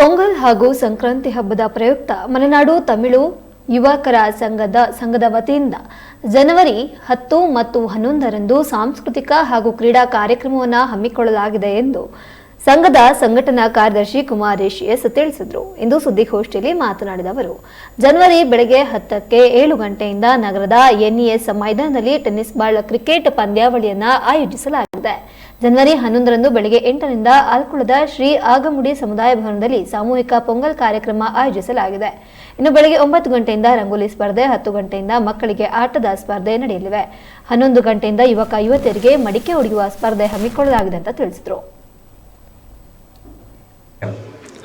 ಪೊಂಗಲ್ ಹಾಗೂ ಸಂಕ್ರಾಂತಿ ಹಬ್ಬದ ಪ್ರಯುಕ್ತ ಮಲೆನಾಡು ತಮಿಳು ಯುವಕರ ಸಂಘದ ಸಂಘದ ವತಿಯಿಂದ ಜನವರಿ ಹತ್ತು ಮತ್ತು ಹನ್ನೊಂದರಂದು ಸಾಂಸ್ಕೃತಿಕ ಹಾಗೂ ಕ್ರೀಡಾ ಕಾರ್ಯಕ್ರಮವನ್ನು ಹಮ್ಮಿಕೊಳ್ಳಲಾಗಿದೆ ಎಂದು ಸಂಘದ ಸಂಘಟನಾ ಕಾರ್ಯದರ್ಶಿ ಕುಮಾರೇಶ್ ಎಸ್ ತಿಳಿಸಿದರು. ಇಂದು ಸುದ್ದಿಗೋಷ್ಠಿಯಲ್ಲಿ ಮಾತನಾಡಿದ ಅವರು, ಜನವರಿ ಬೆಳಗ್ಗೆ ಹತ್ತಕ್ಕೆ ಏಳು ಗಂಟೆಯಿಂದ ನಗರದ ಎನ್ಇಎಸ್ ಮೈದಾನದಲ್ಲಿ ಟೆನ್ನಿಸ್ ಬಾಲ್ ಕ್ರಿಕೆಟ್ ಪಂದ್ಯಾವಳಿಯನ್ನು ಆಯೋಜಿಸಲಾಗಿದೆ. ಜನವರಿ ಹನ್ನೊಂದರಂದು ಬೆಳಗ್ಗೆ ಎಂಟರಿಂದ ಆಲ್ಕುಳದ ಶ್ರೀ ಆಗಮುಡಿ ಸಮುದಾಯ ಭವನದಲ್ಲಿ ಸಾಮೂಹಿಕ ಪೊಂಗಲ್ ಕಾರ್ಯಕ್ರಮ ಆಯೋಜಿಸಲಾಗಿದೆ. ಇನ್ನು ಬೆಳಗ್ಗೆ ಒಂಬತ್ತು ಗಂಟೆಯಿಂದ ರಂಗೋಲಿ ಸ್ಪರ್ಧೆ, ಹತ್ತು ಗಂಟೆಯಿಂದ ಮಕ್ಕಳಿಗೆ ಆಟದ ಸ್ಪರ್ಧೆ ನಡೆಯಲಿವೆ. ಹನ್ನೊಂದು ಗಂಟೆಯಿಂದ ಯುವಕ, ಯುವತಿಯರಿಗೆ ಮಡಿಕೆ ಹೊಡೆಯುವ ಸ್ಪರ್ಧೆ ಹಮ್ಮಿಕೊಳ್ಳಲಾಗಿದೆ ಅಂತ ತಿಳಿಸಿದರು.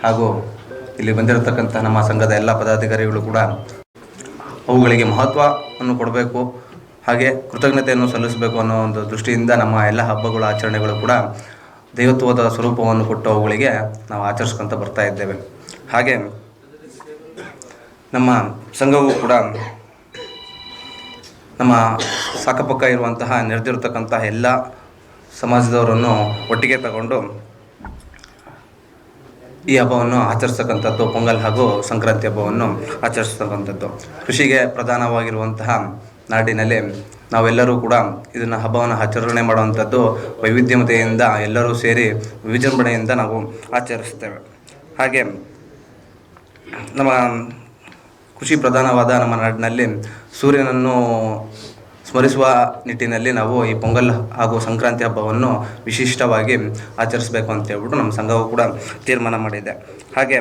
ಹಾಗೂ ಇಲ್ಲಿ ಬಂದಿರತಕ್ಕಂಥ ನಮ್ಮ ಸಂಘದ ಎಲ್ಲ ಪದಾಧಿಕಾರಿಗಳು ಕೂಡ ಅವುಗಳಿಗೆ ಮಹತ್ವವನ್ನು ಕೊಡಬೇಕು, ಹಾಗೆ ಕೃತಜ್ಞತೆಯನ್ನು ಸಲ್ಲಿಸಬೇಕು ಅನ್ನೋ ಒಂದು ದೃಷ್ಟಿಯಿಂದ ನಮ್ಮ ಎಲ್ಲ ಹಬ್ಬಗಳು ಆಚರಣೆಗಳು ಕೂಡ ದೈವತ್ವದ ಸ್ವರೂಪವನ್ನು ಕೊಟ್ಟು ಅವುಗಳಿಗೆ ನಾವು ಆಚರಿಸ್ಕೊಂತ ಬರ್ತಾ ಇದ್ದೇವೆ. ಹಾಗೆ ನಮ್ಮ ಸಂಘವು ಕೂಡ ನಮ್ಮ ಸಾಕಪಕ್ಕ ಇರುವಂತಹ ನೆರೆದಿರತಕ್ಕಂತಹ ಎಲ್ಲ ಸಮಾಜದವರನ್ನು ಒಟ್ಟಿಗೆ ತಗೊಂಡು ಈ ಹಬ್ಬವನ್ನು ಆಚರಿಸ್ತಕ್ಕಂಥದ್ದು, ಪೊಂಗಲ್ ಹಾಗೂ ಸಂಕ್ರಾಂತಿ ಹಬ್ಬವನ್ನು ಆಚರಿಸ್ತಕ್ಕಂಥದ್ದು. ಕೃಷಿಗೆ ಪ್ರಧಾನವಾಗಿರುವಂತಹ ನಾಡಿನಲ್ಲಿ ನಾವೆಲ್ಲರೂ ಕೂಡ ಇದನ್ನು ಹಬ್ಬವನ್ನು ಆಚರಣೆ ಮಾಡುವಂಥದ್ದು ವೈವಿಧ್ಯಮತೆಯಿಂದ ಎಲ್ಲರೂ ಸೇರಿ ವಿಜೃಂಭಣೆಯಿಂದ ನಾವು ಆಚರಿಸ್ತೇವೆ ಹಾಗೆ ನಮ್ಮ ಕೃಷಿ ಪ್ರಧಾನವಾದ ನಮ್ಮ ನಾಡಿನಲ್ಲಿ ಸೂರ್ಯನನ್ನು ಸ್ಮರಿಸುವ ನಿಟ್ಟಿನಲ್ಲಿ ನಾವು ಈ ಪೊಂಗಲ್ ಹಾಗೂ ಸಂಕ್ರಾಂತಿ ಹಬ್ಬವನ್ನು ವಿಶಿಷ್ಟವಾಗಿ ಆಚರಿಸಬೇಕು ಅಂತ ಹೇಳ್ಬಿಟ್ಟು ನಮ್ಮ ಸಂಘವು ಕೂಡ ತೀರ್ಮಾನ ಮಾಡಿದೆ. ಹಾಗೆ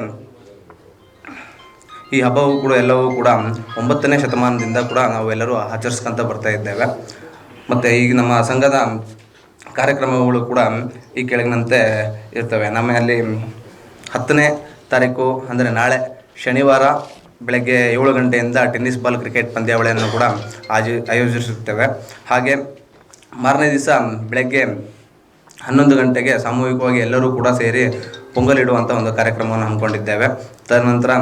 ಈ ಹಬ್ಬವು ಕೂಡ ಎಲ್ಲವೂ ಕೂಡ ಒಂಬತ್ತನೇ ಶತಮಾನದಿಂದ ಕೂಡ ನಾವೆಲ್ಲರೂ ಆಚರಿಸ್ಕೊಂತ ಬರ್ತಾ ಇದ್ದೇವೆ. ಮತ್ತು ಈಗ ನಮ್ಮ ಸಂಘದ ಕಾರ್ಯಕ್ರಮಗಳು ಕೂಡ ಈ ಕೆಳಗಿನಂತೆ ಇರ್ತವೆ. ನಮ್ಮಲ್ಲಿ ಹತ್ತನೇ ತಾರೀಕು ಅಂದರೆ ನಾಳೆ ಶನಿವಾರ ಬೆಳಗ್ಗೆ ಏಳು ಗಂಟೆಯಿಂದ ಟೆನ್ನಿಸ್ ಬಾಲ್ ಕ್ರಿಕೆಟ್ ಪಂದ್ಯಾವಳಿಯನ್ನು ಕೂಡ ಆಜಿ, ಆಯೋಜಿಸುತ್ತೇವೆ. ಹಾಗೆ ಮಾರನೇ ದಿವಸ ಬೆಳಗ್ಗೆ ಹನ್ನೊಂದು ಗಂಟೆಗೆ ಸಾಮೂಹಿಕವಾಗಿ ಎಲ್ಲರೂ ಕೂಡ ಸೇರಿ ಪೊಂಗಲಿಡುವಂಥ ಒಂದು ಕಾರ್ಯಕ್ರಮವನ್ನು ಹಮ್ಮಿಕೊಂಡಿದ್ದೇವೆ. ತದನಂತರ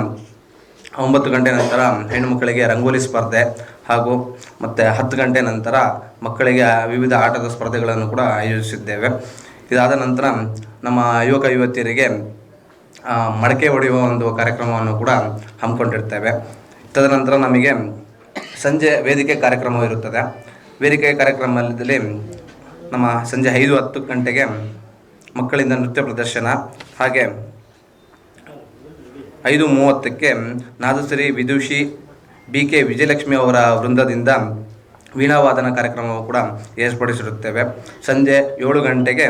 ಒಂಬತ್ತು ಗಂಟೆ ನಂತರ ಹೆಣ್ಣುಮಕ್ಕಳಿಗೆ ರಂಗೋಲಿ ಸ್ಪರ್ಧೆ ಹಾಗೂ ಮತ್ತು ಹತ್ತು ಗಂಟೆ ನಂತರ ಮಕ್ಕಳಿಗೆ ವಿವಿಧ ಆಟದ ಸ್ಪರ್ಧೆಗಳನ್ನು ಕೂಡ ಆಯೋಜಿಸಿದ್ದೇವೆ. ಇದಾದ ನಂತರ ನಮ್ಮ ಯುವಕ ಯುವತಿಯರಿಗೆ ಮಡಕೆ ಹೊಡೆಯುವ ಒಂದು ಕಾರ್ಯಕ್ರಮವನ್ನು ಕೂಡ ಹಮ್ಮಿಕೊಂಡಿರ್ತೇವೆ. ತದನಂತರ ನಮಗೆ ಸಂಜೆ ವೇದಿಕೆ ಕಾರ್ಯಕ್ರಮ ಇರುತ್ತದೆ. ವೇದಿಕೆ ಕಾರ್ಯಕ್ರಮದಲ್ಲಿ ನಮ್ಮ ಸಂಜೆ ಐದು ಹತ್ತು ಗಂಟೆಗೆ ಮಕ್ಕಳಿಂದ ನೃತ್ಯ ಪ್ರದರ್ಶನ ಹಾಗೆ ಐದು ಮೂವತ್ತಕ್ಕೆ ನಾದಶ್ರೀ ವಿದುಷಿ ಬಿ ಕೆ ವಿಜಯಲಕ್ಷ್ಮಿ ಅವರ ವೃಂದದಿಂದ ವೀಣಾವಾದನ ಕಾರ್ಯಕ್ರಮವು ಕೂಡ ಏರ್ಪಡಿಸಿರುತ್ತೇವೆ. ಸಂಜೆ ಏಳು ಗಂಟೆಗೆ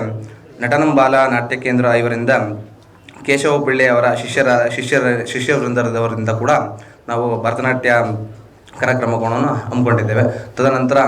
ನಟನಂಬಾಲ ನಾಟ್ಯ ಕೇಂದ್ರ ಇವರಿಂದ ಕೇಶವ ಪಿಳ್ಳೆ ಅವರ ಶಿಷ್ಯರ ಶಿಷ್ಯರ ಶಿಷ್ಯ ವೃಂದದವರಿಂದ ಕೂಡ ನಾವು ಭರತನಾಟ್ಯ ಕಾರ್ಯಕ್ರಮಗಳನ್ನು ಹಮ್ಮಿಕೊಂಡಿದ್ದೇವೆ. ತದನಂತರ